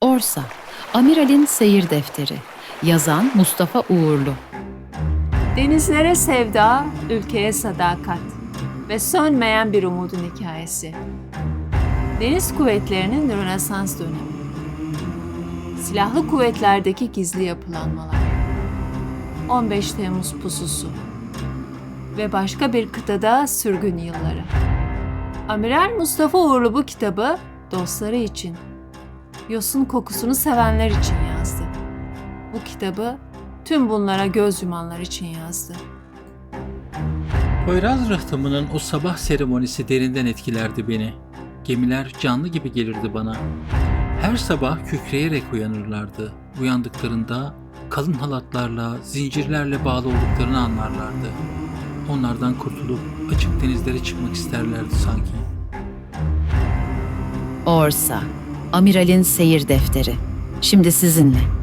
Orsa, Amiral'in Seyir Defteri. Yazan Mustafa Uğurlu. Denizlere sevda, ülkeye sadakat ve sönmeyen bir umudun hikayesi. Deniz kuvvetlerinin Rönesans dönemi. Silahlı kuvvetlerdeki gizli yapılanmalar. 15 Temmuz pususu. Ve başka bir kıtada sürgün yılları. Amiral Mustafa Uğurlu bu kitabı dostları için, yosun kokusunu sevenler için yazdı. Bu kitabı tüm bunlara göz yumanlar için yazdı. Poyraz rıhtımının o sabah seremonisi derinden etkilerdi beni. Gemiler canlı gibi gelirdi bana. Her sabah kükreyerek uyanırlardı. Uyandıklarında kalın halatlarla, zincirlerle bağlı olduklarını anlarlardı. Onlardan kurtulup açık denizlere çıkmak isterlerdi sanki. Orsa, Amiral'in Seyir Defteri. Şimdi sizinle.